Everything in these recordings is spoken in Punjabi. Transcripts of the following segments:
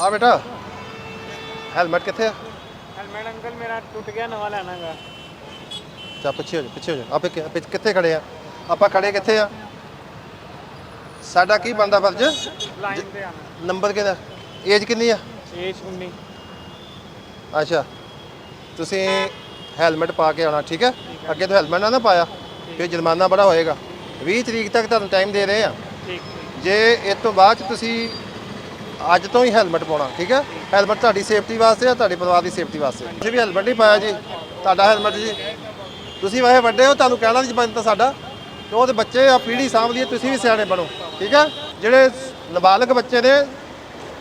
ਆ ਬੇਟਾ। ਹੈਲਮਟ ਕਿੱਥੇ ਆ? ਹੈਲਮਟ ਅੰਕਲ ਮੇਰਾ ਟੁੱਟ ਗਿਆ ਨਵਾਂ ਲੈਣਾਗਾ ਚਾ ਪਿੱਛੇ ਹੋ ਜਾ ਪਿੱਛੇ ਹੋ ਜਾ। ਆਪੇ ਕਿ- ਪਿੱਛੇ- ਕਿੱਥੇ ਖੜੇ ਆ? ਆਪਾਂ ਖੜੇ ਕਿੱਥੇ ਆ? ਸਾਡਾ ਕੀ ਬਣਦਾ ਫਰਜ਼? ਆਣਾ ਨੰਬਰ ਕਿਹਦਾ? ਏਜ ਕਿੰਨੀ ਆ? ਏਜ 19 ਅੱਛਾ। ਤੁਸੀਂ ਹੈਲਮਟ ਪਾ ਕੇ ਆਉਣਾ ਠੀਕ ਹੈ? ਅੱਗੇ ਤੋਂ ਹੈਲਮਟ ਨਾ ਨਾ ਪਾਇਆ ਫਿਰ ਜੁਰਮਾਨਾ ਬੜਾ ਹੋਏਗਾ। 20 ਤਰੀਕ ਤੱਕ ਤੁਹਾਨੂੰ ਟਾਈਮ ਦੇ ਰਹੇ ਆ। ਠੀਕ। ਜੇ ਇਸ ਤੋਂ ਬਾਅਦ 'ਚ ਤੁਸੀਂ ਅੱਜ ਤੋਂ ਹੀ ਹੈਲਮਟ ਪਾਉਣਾ, ਠੀਕ ਹੈ? ਹੈਲਮਟ ਤੁਹਾਡੀ ਸੇਫਟੀ ਵਾਸਤੇ ਆ, ਤੁਹਾਡੇ ਪਰਿਵਾਰ ਦੀ ਸੇਫਟੀ ਵਾਸਤੇ। ਤੁਸੀਂ ਵੀ ਹੈਲਮਟ ਨਹੀਂ ਪਾਇਆ ਜੀ, ਤੁਹਾਡਾ ਹੈਲਮਟ ਜੀ। ਤੁਸੀਂ ਵੈਸੇ ਵੱਡੇ ਹੋ, ਤੁਹਾਨੂੰ ਕਹਿਣਾ ਨਹੀਂ ਬਣਦਾ ਸਾਡਾ ਤੇ ਉਹਦੇ ਬੱਚੇ ਆ ਪੀੜ੍ਹੀ ਸਾਂਭਦੀ ਹੈ ਤੁਸੀਂ ਵੀ ਸਿਆਣੇ ਬਣੋ, ਠੀਕ ਹੈ? ਜਿਹੜੇ ਨਾਬਾਲਗ ਬੱਚੇ ਨੇ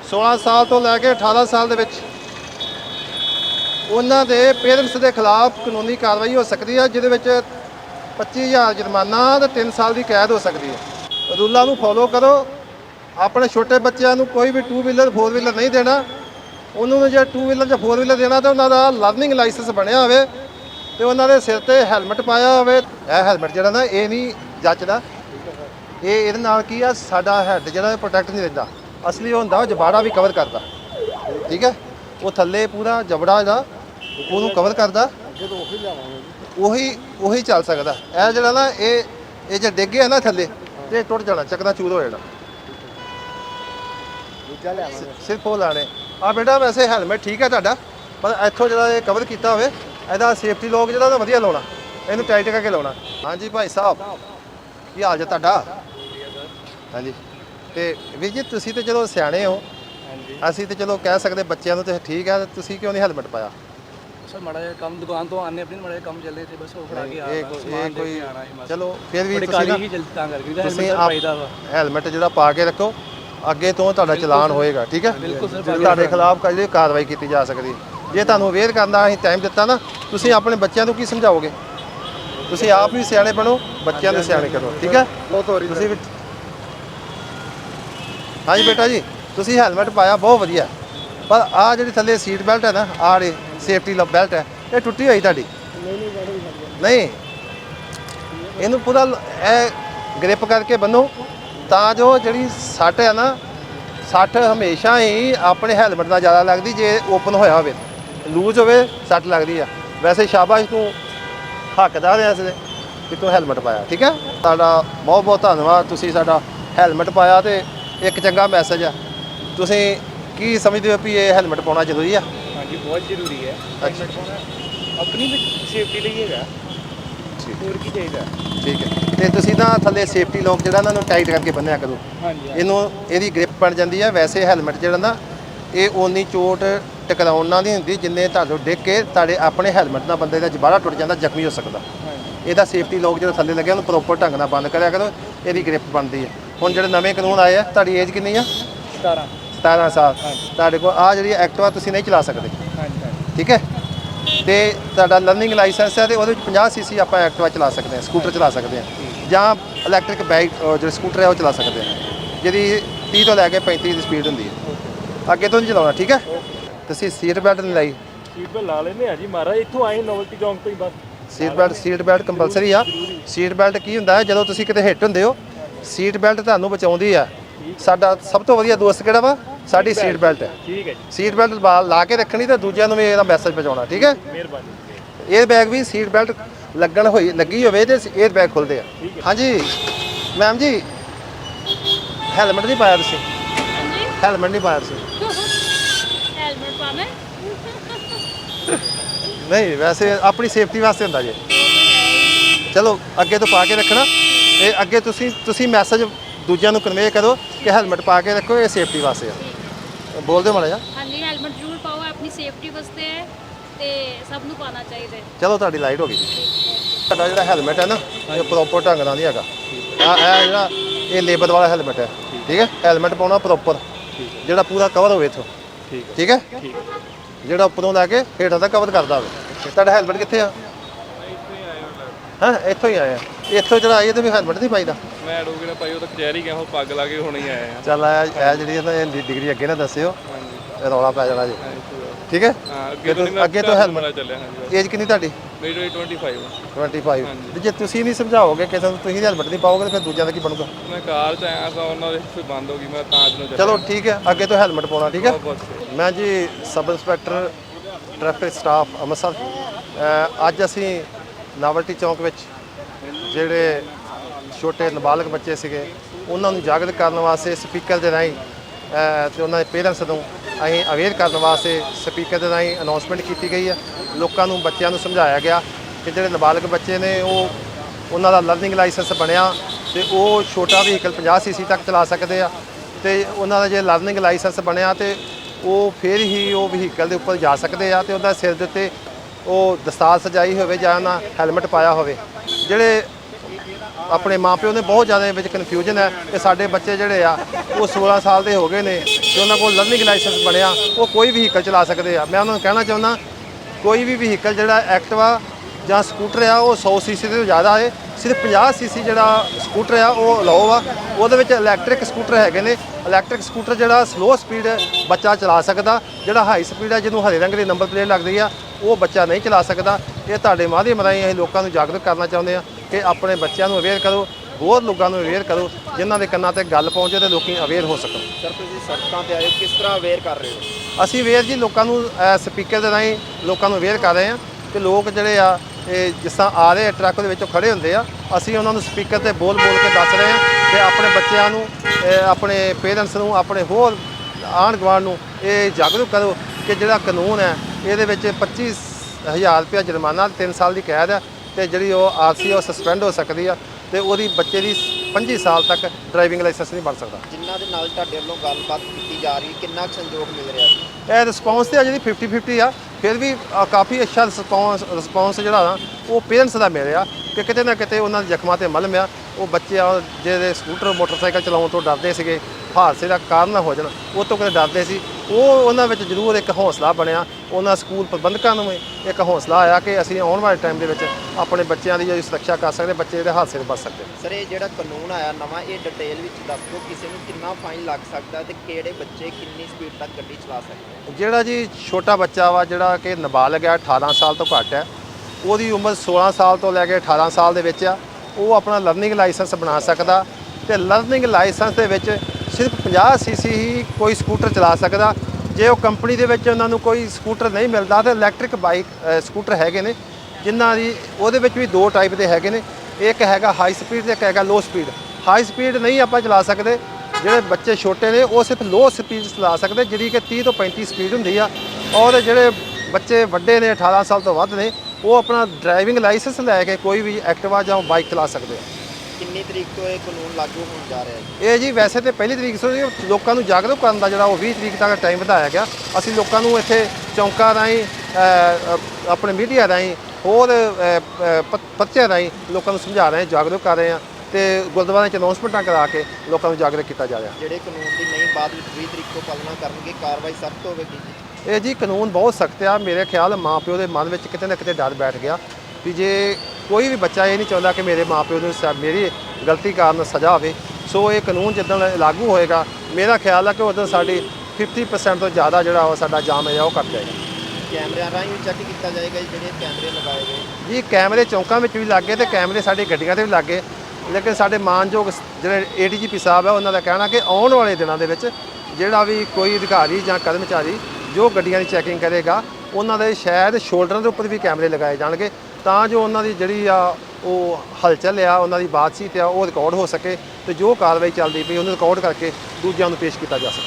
16 ਸਾਲ ਤੋਂ ਲੈ ਕੇ 18 ਸਾਲ ਦੇ ਵਿੱਚ, ਉਹਨਾਂ ਦੇ ਪੇਰੈਂਟਸ ਦੇ ਖਿਲਾਫ ਕਾਨੂੰਨੀ ਕਾਰਵਾਈ ਹੋ ਸਕਦੀ ਹੈ, ਜਿਹਦੇ ਵਿੱਚ 25000 ਜੁਰਮਾਨਾ ਤੇ 3 ਸਾਲ ਦੀ ਕੈਦ ਹੋ ਸਕਦੀ ਹੈ। ਰੂਲਾਂ ਨੂੰ ਫੋਲੋ ਕਰੋ ਆਪਣੇ ਛੋਟੇ ਬੱਚਿਆਂ ਨੂੰ ਕੋਈ ਵੀ ਟੂ ਵੀਲਰ ਫੋਰ ਵੀਲਰ ਨਹੀਂ ਦੇਣਾ। ਉਹਨਾਂ ਨੂੰ ਜੇ ਟੂ ਵੀਲਰ ਜਾਂ ਫੋਰ ਵੀਲਰ ਦੇਣਾ ਤਾਂ ਉਹਨਾਂ ਦਾ ਲਰਨਿੰਗ ਲਾਇਸੈਂਸ ਬਣਿਆ ਹੋਵੇ ਤੇ ਉਹਨਾਂ ਦੇ ਸਿਰ ਤੇ ਹੈਲਮਟ ਪਾਇਆ ਹੋਵੇ। ਇਹ ਹੈਲਮਟ ਜਿਹੜਾ ਨਾ, ਇਹ ਨਹੀਂ ਜੱਚਦਾ। ਇਹ ਇਹਦੇ ਨਾਲ ਕੀ ਆ, ਸਾਡਾ ਹੈਡ ਜਿਹੜਾ ਪ੍ਰੋਟੈਕਟ ਨਹੀਂ ਰਹਿੰਦਾ ਅਸਲੀ ਹੁੰਦਾ, ਉਹ ਜਬਾੜਾ ਵੀ ਕਵਰ ਕਰਦਾ। ਠੀਕ ਹੈ? ਉਹ ਥੱਲੇ ਪੂਰਾ ਜਬੜਾ ਜਿਹੜਾ, ਉਹਨੂੰ ਕਵਰ ਕਰਦਾ। ਉਹੀ ਉਹੀ ਚੱਲ ਸਕਦਾ। ਇਹ ਜਿਹੜਾ ਨਾ, ਇਹ ਇਹ ਜੇ ਡਿੱਗੇ ਨਾ ਥੱਲੇ, ਤੇ ਟੁੱਟ ਜਾਣਾ, ਚੱਕਦਾ ਚੂਰ ਹੋ ਜਾਣਾ। ਸਿ- ਸਿਰਫ ਉਹ ਲਾਣੇ। ਆ ਬੇਟਾ ਵੈਸੇ ਹੈਲਮਟ ਠੀਕ ਹੈ ਤੁਹਾਡਾ ਪਰ ਇੱਥੋਂ ਜਿਹੜਾ ਇਹ ਕਵਰ ਕੀਤਾ ਹੋਵੇ ਇਹਦਾ ਸੇਫਟੀ ਲੋਕ ਜਿਹੜਾ ਨਾ ਵਧੀਆ ਲਾਉਣਾ। ਇਹਨੂੰ ਟਾਈਟ ਕਰਕੇ ਲਾਉਣਾ। ਹਾਂਜੀ ਭਾਈ ਸਾਹਿਬ ਕੀ ਹਾਲ ਜੇ ਤੁਹਾਡਾ? ਹਾਂਜੀ। ਤੇ ਵੀਰ ਜੀ ਤੁਸੀਂ ਤੇ ਚਲੋ ਸਿਆਣੇ ਹੋ ਹਾਂਜੀ। ਅਸੀਂ ਤੇ ਚਲੋ ਕਹਿ ਸਕਦੇ ਬੱਚਿਆਂ ਨੂੰ ਤੇ ਠੀਕ ਹੈ ਤੁਸੀਂ ਕਿਉਂ ਨਹੀਂ ਹੈਲਮਟ ਪਾਇਆ? ਸਰ ਮਾੜਾ ਜਿਹਾ ਕੰਮ ਦੁਕਾਨ ਤੋਂ ਆਨੇ ਆਪਣੀ ਮਾੜਾ ਜਿਹਾ ਕੰਮ ਚੱਲੇ ਤੇ ਬਸ ਉਹ ਫੜਾ ਕੇ ਆ ਇਹ ਕੋਈ ਚਲੋ ਫਿਰ ਵੀ ਤੁਸੀਂ ਨਾ ਹੀ ਜਲਦੀ ਤਾਂ ਕਰਕੇ। ਹੈਲਮਟ ਜਿਹੜਾ ਪਾ ਕੇ ਰੱਖੋ। ਅੱਗੇ ਤੋਂ ਤੁਹਾਡਾ ਚਲਾਨ ਹੋਏਗਾ ਠੀਕ ਹੈ? ਤੁਹਾਡੇ ਖਿਲਾਫ ਜਿਹੜੀ ਕਾਰਵਾਈ ਕੀਤੀ ਜਾ ਸਕਦੀ। ਹੈ। ਜੇ ਤੁਹਾਨੂੰ ਅਵੇਅਰ ਕਰਨ ਦਾ ਅਸੀਂ ਟਾਈਮ ਦਿੱਤਾ ਨਾ ਤੁਸੀਂ ਆਪਣੇ ਬੱਚਿਆਂ ਨੂੰ ਕੀ ਸਮਝਾਓਗੇ? ਤੁਸੀਂ ਆਪ ਵੀ ਸਿਆਣੇ ਬਣੋ ਬੱਚਿਆਂ ਨੂੰ ਸਿਆਣੇ ਕਰੋ ਠੀਕ ਹੈ? ਤੁਸੀਂ ਵੀ ਹਾਂਜੀ ਬੇਟਾ ਜੀ ਤੁਸੀਂ ਹੈਲਮਟ ਪਾਇਆ ਬਹੁਤ ਵਧੀਆ। ਪਰ ਆ ਜਿਹੜੀ ਥੱਲੇ ਸੀਟ ਬੈਲਟ ਹੈ ਨਾ ਆਹ ਰੇ ਸੇਫਟੀ ਲ ਬੈਲਟ ਹੈ ਇਹ ਟੁੱਟੀ ਹੋਈ ਤੁਹਾਡੀ? ਨਹੀਂ ਇਹਨੂੰ ਪੂਰਾ ਇਹ ਗ੍ਰਿਪ ਕਰਕੇ ਬੰਨੋ। ਤਾਂ ਜੋ ਜਿਹੜੀ ਸੱਟ ਹੈ ਨਾ ਸੱਟ ਹਮੇਸ਼ਾ ਹੀ ਆਪਣੇ ਹੈਲਮਟ ਨਾਲ ਜ਼ਿਆਦਾ ਲੱਗਦੀ ਜੇ ਓਪਨ ਹੋਇਆ ਹੋਵੇ। ਲੂਜ਼ ਹੋਵੇ ਸੱਟ ਲੱਗਦੀ ਆ। ਵੈਸੇ ਸ਼ਾਬਾਸ਼ ਤੂੰ ਹੱਕਦਾਰ ਹੈ ਇਸ ਦੇ ਕਿ ਤੂੰ ਹੈਲਮਟ ਪਾਇਆ ਠੀਕ ਹੈ ਤੁਹਾਡਾ ਬਹੁਤ ਬਹੁਤ ਧੰਨਵਾਦ ਤੁਸੀਂ ਸਾਡਾ ਹੈਲਮਟ ਪਾਇਆ ਤੇ ਇੱਕ ਚੰਗਾ ਮੈਸੇਜ ਆ। ਤੁਸੀਂ ਕੀ ਸਮਝਦੇ ਹੋ ਵੀ ਇਹ ਹੈਲਮਟ ਪਾਉਣਾ ਜ਼ਰੂਰੀ ਆ? ਹਾਂਜੀ ਬਹੁਤ ਜ਼ਰੂਰੀ ਹੈ। ਹੈਲਮਟ ਪਾਉਣਾ ਆਪਣੀ ਵੀ ਸੇਫਟੀ ਲਈ ਹੈਗਾ। ਠੀਕ ਹੋਰ ਕੀ ਚਾਹੀਦਾ? ਠੀਕ ਹੈ। ਤੇ ਤੁਸੀਂ ਨਾ ਥੱਲੇ ਸੇਫਟੀ ਲੋਕ ਜਿਹੜਾ ਇਹਨਾਂ ਨੂੰ ਟਾਈਟ ਕਰਕੇ ਬੰਨਿਆ ਕਰੋ। ਹਾਂਜੀ ਇਹਨੂੰ ਇਹਦੀ ਗ੍ਰਿਪ ਬਣ ਜਾਂਦੀ ਹੈ ਵੈਸੇ ਹੈਲਮਟ ਜਿਹੜਾ ਨਾ ਇਹ ਓਨੀ ਚੋਟ ਟਕਰਾਉਣ ਨਾਲ ਨਹੀਂ ਹੁੰਦੀ ਜਿੰਨੇ ਤੁਹਾਨੂੰ ਡਿੱਗ ਕੇ ਤੁਹਾਡੇ ਆਪਣੇ ਹੈਲਮਟ ਨਾਲ ਬੰਦੇ ਦਾ ਜਬਾੜਾ ਟੁੱਟ ਜਾਂਦਾ ਜ਼ਖਮੀ ਹੋ ਸਕਦਾ। ਇਹਦਾ ਸੇਫਟੀ ਲੋਕ ਜਿਹੜਾ ਥੱਲੇ ਲੱਗਿਆ ਉਹਨੂੰ ਪ੍ਰੋਪਰ ਢੰਗ ਨਾਲ ਬੰਦ ਕਰਿਆ ਕਰੋ ਇਹਦੀ ਗ੍ਰਿਪ ਬਣਦੀ ਹੈ ਹੁਣ ਜਿਹੜੇ ਨਵੇਂ ਕਾਨੂੰਨ ਆਏ ਆ ਤੁਹਾਡੀ ਏਜ ਕਿੰਨੀ ਆ? 17 17 ਸਾਲ। ਤੁਹਾਡੇ ਕੋਲ ਆ ਜਿਹੜੀ ਐਕਟਿਵਾ ਤੁਸੀਂ ਨਹੀਂ ਚਲਾ ਸਕਦੇ। ਠੀਕ ਹੈ? ਤੇ ਤੁਹਾਡਾ ਲਰਨਿੰਗ ਲਾਇਸੈਂਸ ਹੈ ਤੇ ਉਹਦੇ ਵਿੱਚ 50 ਸੀਸੀ ਆਪਾਂ ਐਕਟਿਵਾ ਚਲਾ ਸਕਦੇ ਹਾਂ ਸਕੂਟਰ ਚਲਾ ਸਕਦੇ ਹਾਂ ਜਾਂ ਇਲੈਕਟ੍ਰਿਕ ਬਾਈਕ ਜਿਹੜਾ ਸਕੂਟਰ ਹੈ ਉਹ ਚਲਾ ਸਕਦੇ ਹਾਂ। ਜਿਹਦੀ 30 ਤੋਂ ਲੈ ਕੇ 35 ਦੀ ਸਪੀਡ ਹੁੰਦੀ ਹੈ। ਅੱਗੇ ਤੋਂ ਨਹੀਂ ਚਲਾਉਣਾ ਠੀਕ ਹੈ? ਤੁਸੀਂ ਸੀਟ ਬੈਲਟ ਨਹੀਂ ਲਾਈ। ਸੀਟ ਬੈਲਟ ਲਾ ਲੈਨੇ ਆ ਜੀ ਮਹਾਰਾਜ ਇੱਥੋਂ ਆਏ ਨੋਵਲਟੀ ਚੌਂਕ ਤੋਂ ਹੀ ਬਸ। Seat belt seat belt compulsory ਆ। ਸੀਟ ਬੈਲਟ ਕੀ ਹੁੰਦਾ ਹੈ? ਜਦੋਂ ਤੁਸੀਂ ਕਿਤੇ ਹਿੱਟ ਹੁੰਦੇ ਹੋ ਸੀਟ ਬੈਲਟ ਤੁਹਾਨੂੰ ਬਚਾਉਂਦੀ ਆ। ਸਾਡਾ ਸਭ ਤੋਂ ਵਧੀਆ ਦੋਸਤ ਕਿਹੜਾ ਵਾ? ਸਾਡੀ ਸੀਟ ਬੈਲਟ ਹੈ। ਠੀਕ ਹੈ ਜੀ। ਸੀਟ ਬੈਲਟ ਲਾ ਕੇ ਰੱਖਣੀ ਤੇ ਦੂਜਿਆਂ ਨੂੰ ਵੀ ਇਹਦਾ ਮੈਸੇਜ ਪਹੁੰਚਾਉਣਾ ਠੀਕ ਹੈ? ਮਿਹਰਬਾਨੀ। 에ਅਰ ਬੈਗ ਵੀ ਸੀਟ ਬੈਲਟ ਲੱਗਣ ਹੋਈ ਲੱਗੀ ਹੋਵੇ ਤੇ 에ਅਰ ਬੈਗ ਖੁੱਲਦੇ ਆ। ਹਾਂਜੀ। ਮੈਮ ਜੀ ਹੈਲਮਟ ਨਹੀਂ ਪਾਇਆ ਤੁਸੀਂ? ਹਾਂਜੀ। ਹੈਲਮਟ ਨਹੀਂ ਪਾਇਆ ਤੁਸੀਂ? ਹੈਲਮਟ ਪਾਵੇਂ? ਨਹੀਂ ਵੈਸੇ ਆਪਣੀ ਸੇਫਟੀ ਵਾਸਤੇ ਹੁੰਦਾ ਜੀ। ਚਲੋ ਅੱਗੇ ਤੋਂ ਪਾ ਕੇ ਰੱਖਣਾ। ਇਹ ਅੱਗੇ ਤੁਸੀਂ ਤੁਸੀਂ ਮੈਸੇਜ ਦੂਜਿਆਂ ਨੂੰ ਕਨਵੇ ਕਰੋ ਕਿ ਹੈਲਮਟ ਪਾ ਕੇ ਰੱਖੋ ਇਹ ਸੇਫਟੀ ਵਾਸਤੇ ਆ। ਬੋਲ ਦਿਓ ਮਾੜਾ ਜਿਹਾ। ਹਾਂਜੀ ਹੈਲਮਟ ਜ਼ਰੂਰ ਪਾਓ ਆਪਣੀ ਸੇਫਟੀ ਵਾਸਤੇ ਹੈ ਤੇ ਸਭ ਨੂੰ ਪਾਣਾ ਚਾਹੀਦਾ ਹੈ। ਚਲੋ ਤੁਹਾਡੀ ਲਾਈਟ ਹੋ ਗਈ। ਤੁਹਾਡਾ ਜਿਹੜਾ ਹੈਲਮਟ ਹੈ ਨਾ ਇਹ ਪ੍ਰੋਪਰ ਢੰਗ ਨਾਲ ਨਹੀਂ ਹੈਗਾ। ਆ ਇਹ ਜਿਹੜਾ ਇਹ ਲੇਬਰ ਵਾਲਾ ਹੈਲਮਟ ਹੈ। ਠੀਕ ਹੈ? ਹੈਲਮਟ ਪਾਉਣਾ ਪ੍ਰੋਪਰ ਜਿਹੜਾ ਪੂਰਾ ਕਵਰ ਹੋਵੇ ਇਥੋਂ। ਠੀਕ ਹੈ। ਠੀਕ ਹੈ? ਜਿਹੜਾ ਉੱਪਰੋਂ ਲੈ ਕੇ ਹੇਠਾਂ ਤੱਕ ਕਵਰ ਕਰਦਾ ਹੋਵੇ। ਤੁਹਾਡਾ ਹੈਲਮਟ ਕਿੱਥੇ ਆ? ਹਾਂ ਇੱਥੋਂ ਹੀ ਆਇਆ ਇੱਥੋਂ ਜਿਹੜਾ ਆਈ ਤੇ ਵੀ ਹੈਲਮਟ ਨਹੀਂ ਪਾਈਦਾ ਮੈਂ ਐਡਵੋਕੇਟ ਭਾਈ ਉਹ ਤਾਂ ਕਚਹਿਰੀ ਗਿਆ ਉਹ ਪੱਗ ਲਾ ਕੇ ਹੁਣੇ ਹੀ ਆਏ ਆ। ਚੱਲ ਆ ਇਹ ਜਿਹੜੀ ਇਹਨਾਂ ਦੀ ਡਿਗਰੀ ਅੱਗੇ ਨਾ ਦੱਸਿਓ। ਹਾਂਜੀ। ਇਹ ਰੌਲਾ ਪੈ ਜਾਣਾ ਜੀ। ਠੀਕ ਹੈ? ਹਾਂ ਅੱਗੇ ਤੋਂ ਨਹੀਂ ਅੱਗੇ ਤੋਂ helmet- ਚੱਲਿਆ ਹਾਂਜੀ। ਏਜ ਕਿੰਨੀ ਤੁਹਾਡੀ? ਮੇਰੀ 25 ਆ। 25 ਤੇ ਜੇ ਤੁਸੀਂ ਨਹੀਂ ਸਮਝਾਓਗੇ ਕਿਸੇ ਨੂੰ ਤੁਸੀਂ ਹੈਲਮਟ ਨਹੀਂ ਪਾਓਗੇ ਤਾਂ ਫਿਰ ਦੂਜਿਆਂ ਦਾ ਕੀ ਬਣੂਗਾ? ਮੈਂ ਕਾਰ ਚ ਆਇਆ ਸਾਂ ਉਹਨਾਂ ਦੇ ਫਿਰ ਬੰਦ ਹੋ ਗਈ ਮੈਂ ਤਾਂ ਅੱਜ ਨੂੰ ਚਲੋ ਠੀਕ ਹੈ। ਅੱਗੇ ਤੋਂ ਹੈਲਮਟ ਪਾਉਣਾ ਠੀਕ ਹੈ। ਮੈਂ ਜੀ sub inspector traffic staff Amritsar. ਅੱਜ ਅਸੀਂ ਨਾਵਲਟੀ ਚੌਂਕ ਵਿੱਚ ਜਿਹੜੇ ਛੋਟੇ ਨਾਬਾਲਗ ਬੱਚੇ ਸੀਗੇ ਉਹਨਾਂ ਨੂੰ ਜਾਗਰਤ ਕਰਨ ਵਾਸਤੇ ਸਪੀਕਰ ਦੇ ਰਾਹੀਂ ਅ, ਤੇ ਉਹਨਾਂ ਦੇ ਪੇਰੈਂਟਸ ਨੂੰ ਅਸੀਂ ਅਵੇਅਰ ਕਰਨ ਵਾਸਤੇ ਸਪੀਕਰ ਦੇ ਰਾਹੀਂ ਅਨਾਉਂਸਮੈਂਟ ਕੀਤੀ ਗਈ ਹੈ। ਲੋਕਾਂ ਨੂੰ ਬੱਚਿਆਂ ਨੂੰ ਸਮਝਾਇਆ ਗਿਆ ਕਿ ਜਿਹੜੇ ਨਾਬਾਲਗ ਬੱਚੇ ਨੇ ਉਹ ਉਹਨਾਂ ਦਾ ਲਰਨਿੰਗ ਲਾਇਸੈਂਸ ਬਣਿਆ ਤੇ ਉਹ ਛੋਟਾ ਵਹੀਕਲ 50 ਸੀਸੀ ਤੱਕ ਚਲਾ ਸਕਦੇ ਆ ਤੇ ਉਹਨਾਂ ਦਾ ਜੇ ਲਰਨਿੰਗ ਲਾਇਸੈਂਸ ਬਣਿਆ ਤੇ ਉਹ ਫਿਰ ਹੀ ਉਹ ਵਹੀਕਲ ਦੇ ਉੱਪਰ ਜਾ ਸਕਦੇ ਆ ਤੇ ਉਹਦਾ ਸਿਰ ਦੇ ਉੱਤੇ ਉਹ ਦਸਤਾਰ ਸਜਾਈ ਹੋਵੇ ਜਾਂ ਉਹਨਾਂ ਹੈਲਮਟ ਪਾਇਆ ਹੋਵੇ, ਜਿਹੜੇ ਆਪਣੇ ਮਾਪਿਓ ਨੇ ਬਹੁਤ ਜ਼ਿਆਦਾ ਵਿੱਚ ਕਨਫਿਊਜ਼ਨ ਹੈ ਕਿ ਸਾਡੇ ਬੱਚੇ ਜਿਹੜੇ ਆ, ਉਹ 16 ਸਾਲ ਦੇ ਹੋ ਗਏ ਨੇ ਤੇ ਉਹਨਾਂ ਕੋਲ ਲਰਨਿੰਗ ਲਾਇਸੈਂਸ ਬਣਿਆ, ਉਹ ਕੋਈ ਵਹੀਕਲ ਚਲਾ ਸਕਦੇ ਆ। ਮੈਂ ਉਹਨਾਂ ਨੂੰ ਕਹਿਣਾ ਚਾਹੁੰਦਾ, ਕੋਈ ਵੀ ਵਹੀਕਲ ਜਿਹੜਾ ਐਕਟਿਵਾ ਜਾਂ ਸਕੂਟਰ ਆ, ਉਹ 100 ਸੀਸੀ ਤੋਂ ਜ਼ਿਆਦਾ ਹੈ। ਸਿਰਫ 50 ਸੀਸੀ ਜਿਹੜਾ ਸਕੂਟਰ ਆ, ਉਹ ਅਲਾਓ ਆ। ਉਹਦੇ ਵਿੱਚ ਇਲੈਕਟ੍ਰਿਕ ਸਕੂਟਰ ਹੈਗੇ ਨੇ। ਇਲੈਕਟ੍ਰਿਕ ਸਕੂਟਰ ਜਿਹੜਾ ਸਲੋ ਸਪੀਡ ਬੱਚਾ ਚਲਾ ਸਕਦਾ, ਜਿਹੜਾ ਹਾਈ ਸਪੀਡ ਆ, ਜਿਹਨੂੰ ਹਰੇ ਰੰਗ ਦੀ ਨੰਬਰ ਪਲੇਟ ਲੱਗਦੀ ਆ ਉਹ ਬੱਚਾ ਨਹੀਂ ਚਲਾ ਸਕਦਾ। ਇਹ ਤੁਹਾਡੇ ਮਾਧਿਅਮ ਰਾਹੀਂ ਅਸੀਂ ਲੋਕਾਂ ਨੂੰ ਜਾਗਰੂਕ ਕਰਨਾ ਚਾਹੁੰਦੇ ਆ ਕਿ ਆਪਣੇ ਬੱਚਿਆਂ ਨੂੰ ਅਵੇਅਰ ਕਰੋ ਹੋਰ ਲੋਕਾਂ ਨੂੰ ਅਵੇਅਰ ਕਰੋ ਜਿਨ੍ਹਾਂ ਦੇ ਕੰਨਾਂ ਤੇ ਗੱਲ ਪਹੁੰਚੇ ਤੇ ਲੋਕੀ ਅਵੇਅਰ ਹੋ ਸਕਣ। ਸਰ ਤੁਸੀਂ ਸੜਕਾਂ ਤੇ ਆਏ ਹੋ ਕਿਸ ਤਰ੍ਹਾਂ ਅਵੇਅਰ ਕਰ ਰਹੇ ਹੋ? ਅਸੀਂ ਅਵੇਅਰ ਜੀ ਲੋਕਾਂ ਨੂੰ ਸਪੀਕਰ ਦੇ ਰਾਹੀਂ ਲੋਕਾਂ ਨੂੰ ਅਵੇਅਰ ਕਰ ਰਹੇ ਹਾਂ ਕਿ ਲੋਕ ਜਿਹੜੇ ਆ ਇਹ ਜਿਸ ਤਰ੍ਹਾਂ ਆ ਰਹੇ ਟਰੱਕ ਦੇ ਵਿੱਚੋਂ ਖੜੇ ਹੁੰਦੇ ਆ ਅਸੀਂ ਉਹਨਾਂ ਨੂੰ ਸਪੀਕਰ ਤੇ ਬੋਲ ਬੋਲ ਕੇ ਦੱਸ ਰਹੇ ਹਾਂ ਕਿ ਆਪਣੇ ਬੱਚਿਆਂ ਨੂੰ ਆਪਣੇ ਪੇਰੈਂਟਸ ਨੂੰ ਆਪਣੇ ਹੋਰ ਆਂਢ ਗੁਆਂਢ ਨੂੰ ਇਹ ਜਾਗਰੂਕ ਕਰੋ ਕਿ ਜਿਹੜਾ ਕਾਨੂੰਨ ਹੈ ਇਹਦੇ ਵਿੱਚ 25000 ਰੁਪਏ ਜੁਰਮਾਨਾ ਤੇ 3 ਸਾਲ ਦੀ ਕੈਦ ਹੈ ਤੇ ਜਿਹੜੀ ਉਹ ਆਰਸੀ ਉਹ ਸਸਪੈਂਡ ਹੋ ਸਕਦੀ ਆ ਤੇ ਉਹਦੀ ਬੱਚੇ ਦੀ 25 ਸਾਲ ਤੱਕ ਡਰਾਈਵਿੰਗ ਲਾਇਸੈਂਸ ਨਹੀਂ ਬਣ ਸਕਦਾ। ਜਿਨ੍ਹਾਂ ਦੇ ਨਾਲ ਤੁਹਾਡੇ ਵੱਲੋਂ ਗੱਲਬਾਤ ਕੀਤੀ ਜਾ ਰਹੀ ਕਿੰਨਾ ਕੁ ਸੰਯੋਗ ਮਿਲ ਰਿਹਾ? ਹੈ ਇਹ ਰਿਸਪੌਂਸ ਤੇ ਜਿਹੜੀ 50 50 ਆ ਫਿਰ ਵੀ ਅ, ਕਾਫੀ ਅੱਛਾ ਰਿਸਪੌਂਸ ਰਿਸਪੌਂਸ ਜਿਹੜਾ ਨਾ ਉਹ ਪੇਰੈਂਟਸ ਦਾ ਮਿਲਿਆ ਕਿ ਕਿਤੇ ਨਾ ਕਿਤੇ ਉਹਨਾਂ ਦੇ ਜ਼ਖਮਾਂ ਤੇ ਮਲਮ ਆ ਉਹ ਬੱਚੇ ਆ ਜਿਹੜੇ ਸਕੂਟਰ ਮੋਟਰਸਾਈਕਲ ਚਲਾਉਣ ਤੋਂ ਡਰਦੇ ਸੀਗੇ ਹਾਦਸੇ ਦਾ ਕਾਰਨ ਨਾ ਹੋ ਜਾਣ ਉਹ ਤੋਂ ਕਿਤੇ ਡਰਦੇ ਸੀ। ਉਹ ਉਹਨਾਂ ਵਿੱਚ ਜ਼ਰੂਰ ਇੱਕ ਹੌਸਲਾ ਬਣਿਆ। ਉਹਨਾਂ ਸਕੂਲ ਪ੍ਰਬੰਧਕਾਂ ਨੂੰ ਵੀ ਇੱਕ ਹੌਸਲਾ ਆਇਆ ਕਿ ਅਸੀਂ ਆਉਣ ਵਾਲੇ ਟਾਈਮ ਦੇ ਵਿੱਚ ਆਪਣੇ ਬੱਚਿਆਂ ਦੀ ਜਿਹੜੀ ਸੁਰੱਖਿਆ ਕਰ ਸਕਦੇ ਬੱਚੇ ਦੇ ਹਾਦਸੇ ਤੋਂ ਬਚ ਸਕਦੇ। ਸਰ ਇਹ ਜਿਹੜਾ ਕਾਨੂੰਨ ਆਇਆ ਨਵਾਂ ਇਹ ਡਿਟੇਲ ਵਿੱਚ ਦੱਸ ਦਿਓ ਕਿਸੇ ਨੂੰ ਕਿੰਨਾ ਫਾਈਨ ਲੱਗ ਸਕਦਾ ਤੇ ਕਿਹੜੇ ਬੱਚੇ ਕਿੰਨੀ ਸਪੀਡ ਤੱਕ ਗੱਡੀ ਚਲਾ ਸਕਦੇ ਜਿਹੜਾ ਜੀ ਛੋਟਾ ਬੱਚਾ ਵਾ ਜਿਹੜਾ ਕਿ ਨਾਬਾਲਗ ਹੈ 18 ਸਾਲ ਤੋਂ ਘੱਟ ਹੈ ਉਹਦੀ ਉਮਰ 16 ਸਾਲ ਤੋਂ ਲੈ ਕੇ 18 ਸਾਲ ਦੇ ਵਿੱਚ ਆ ਉਹ ਆਪਣਾ ਲਰਨਿੰਗ ਲਾਇਸੈਂਸ ਬਣਾ ਸਕਦਾ ਤੇ ਲਰਨਿੰਗ ਲਾਇਸੈਂਸ ਦੇ ਵਿੱਚ ਸਿਰਫ 50 ਸੀਸੀ ਹੀ ਕੋਈ ਸਕੂਟਰ ਚਲਾ ਸਕਦਾ। ਜੇ ਉਹ ਕੰਪਨੀ ਦੇ ਵਿੱਚ ਉਹਨਾਂ ਨੂੰ ਕੋਈ ਸਕੂਟਰ ਨਹੀਂ ਮਿਲਦਾ ਤਾਂ ਇਲੈਕਟ੍ਰਿਕ ਬਾਈਕ ਸਕੂਟਰ ਹੈਗੇ ਨੇ, ਜਿਨ੍ਹਾਂ ਦੀ ਉਹਦੇ ਵਿੱਚ ਵੀ ਦੋ ਟਾਈਪ ਦੇ ਹੈਗੇ ਨੇ। ਇੱਕ ਹੈਗਾ ਹਾਈ ਸਪੀਡ ਤੇ ਇੱਕ ਹੈਗਾ ਲੋ ਸਪੀਡ ਹਾਈ ਸਪੀਡ ਨਹੀਂ ਆਪਾਂ ਚਲਾ ਸਕਦੇ। ਜਿਹੜੇ ਬੱਚੇ ਛੋਟੇ ਨੇ, ਉਹ ਸਿਰਫ ਲੋ ਸਪੀਡ ਚਲਾ ਸਕਦੇ, ਜਿਹੜੀ ਕਿ 30 ਤੋਂ 35 ਸਪੀਡ ਹੁੰਦੀ ਆ। ਔਰ ਜਿਹੜੇ ਬੱਚੇ ਵੱਡੇ ਨੇ 18 ਸਾਲ ਤੋਂ ਵੱਧ ਨੇ, ਉਹ ਆਪਣਾ ਡਰਾਈਵਿੰਗ ਲਾਇਸੈਂਸ ਲੈ ਕੇ ਕੋਈ ਵੀ ਐਕਟਿਵਾ ਜਾਂ ਬਾਈਕ ਚਲਾ ਸਕਦੇ ਆ। ਕਿੰਨੀ ਤਰੀਕ ਤੋਂ ਇਹ ਕਾਨੂੰਨ ਲਾਗੂ ਹੋਣ ਜਾ ਰਿਹਾ ਹੈ ਇਹ ਜੀ ਵੈਸੇ ਤੇ ਪਹਿਲੀ ਤਰੀਕ ਤੋਂ ਲੋਕਾਂ ਨੂੰ ਜਾਗਰੂਕ ਕਰਨ ਦਾ ਜਿਹੜਾ ਉਹ 20 ਤਰੀਕ ਤੱਕ ਟਾਈਮ ਵਧਾਇਆ ਗਿਆ। ਅਸੀਂ ਲੋਕਾਂ ਨੂੰ ਇੱਥੇ ਚੌਂਕਾਂ ਰਾਹੀਂ ਆਪਣੇ ਮੀਡੀਆ ਰਾਹੀਂ ਹੋਰ ਅ, ਅ, ਪ- ਪਰਚਿਆਂ ਰਾਹੀਂ ਲੋਕਾਂ ਨੂੰ ਸਮਝਾ ਰਹੇ ਹਾਂ ਜਾਗਰੂਕ ਕਰ ਰਹੇ ਹਾਂ ਤੇ ਗੁਰਦੁਆਰਿਆਂ 'ਚ ਅਨਾਉਂਸਮੈਂਟਾਂ ਕਰਾ ਕੇ ਲੋਕਾਂ ਨੂੰ ਜਾਗਰੂਕ ਕੀਤਾ ਜਾ ਰਿਹਾ। ਜਿਹੜੇ ਕਾਨੂੰਨ ਦੀ ਨਹੀਂ ਬਾਅਦ ਵਿੱਚ 20 ਤਰੀਕ ਤੋਂ ਪਾਲਣਾ ਕਰਨਗੇ ਕਾਰਵਾਈ ਸਖਤ ਹੋਵੇਗੀ ਜੀ? ਇਹ ਜੀ ਕਾਨੂੰਨ ਬਹੁਤ ਸਖਤ ਆ। ਮੇਰੇ ਖਿਆਲ ਮਾਪਿਓ ਦੇ ਮਨ ਵਿੱਚ ਕਿਤੇ ਨਾ ਕਿਤੇ ਡਰ ਬੈਠ ਗਿਆ। ਵੀ ਜੇ ਕੋਈ ਵੀ ਬੱਚਾ ਇਹ ਨਹੀਂ ਚਾਹੁੰਦਾ ਕਿ ਮੇਰੇ ਮਾਪਿਓ ਨੂੰ ਸ- ਮੇਰੀ ਗਲਤੀ ਕਾਰਨ ਸਜ਼ਾ ਹੋਵੇ ਸੋ ਇਹ ਕਾਨੂੰਨ ਜਦੋਂ ਲਾਗੂ ਹੋਏਗਾ ਮੇਰਾ ਖਿਆਲ ਆ ਕਿ ਉਦੋਂ ਸਾਡੀ 50% ਤੋਂ ਜ਼ਿਆਦਾ ਜਿਹੜਾ ਉਹ ਸਾਡਾ ਜਾਮ ਹੈ ਉਹ ਘਟ ਜਾਏਗਾ। ਕੈਮਰਿਆਂ ਰਾਹੀਂ ਵੀ ਚੈੱਕ ਕੀਤਾ ਜਾਏਗਾ ਜੀ ਜਿਹੜੇ ਕੈਮਰੇ ਲਗਾਏ ਗਏ। ਜੀ ਕੈਮਰੇ ਚੌਂਕਾਂ ਵਿੱਚ ਵੀ ਲੱਗੇ ਤੇ ਕੈਮਰੇ ਸਾਡੀ ਗੱਡੀਆਂ ਤੇ ਵੀ ਲੱਗੇ ਲੇਕਿਨ ਸਾਡੇ ਮਾਨਯੋਗ ਸ- ਜਿਹੜੇ ਏਡੀਜੀਪੀ ਸਾਹਿਬ ਹੈ ਉਹਨਾਂ ਦਾ ਕਹਿਣਾ ਕਿ ਆਉਣ ਵਾਲੇ ਦਿਨਾਂ ਦੇ ਵਿੱਚ ਜਿਹੜਾ ਵੀ ਕੋਈ ਅਧਿਕਾਰੀ ਜਾਂ ਕਰਮਚਾਰੀ ਜੋ ਗੱਡੀਆਂ ਦੀ ਚੈਕਿੰਗ ਕਰੇਗਾ ਉਹਨਾਂ ਦੇ ਸ਼ਾਇਦ ਸ਼ੋਲਡਰਾਂ ਦੇ ਉੱਪਰ ਵੀ ਕੈਮਰੇ ਲਗਾਏ ਜਾਣਗੇ। ਤਾਂ ਜੋ ਉਹਨਾਂ ਦੀ ਜਿਹੜੀ ਆ ਉਹ ਹਲਚਲ ਆ, ਉਹਨਾਂ ਦੀ ਬਾਤਚੀਤ ਆ, ਉਹ ਰਿਕਾਰਡ ਹੋ ਸਕੇ ਤੇ ਜੋ ਕਾਰਵਾਈ ਚੱਲਦੀ ਪਈ ਉਹਨੂੰ ਰਿਕਾਰਡ ਕਰਕੇ ਦੂਜਿਆਂ ਨੂੰ ਪੇਸ਼ ਕੀਤਾ ਜਾ ਸਕੇ।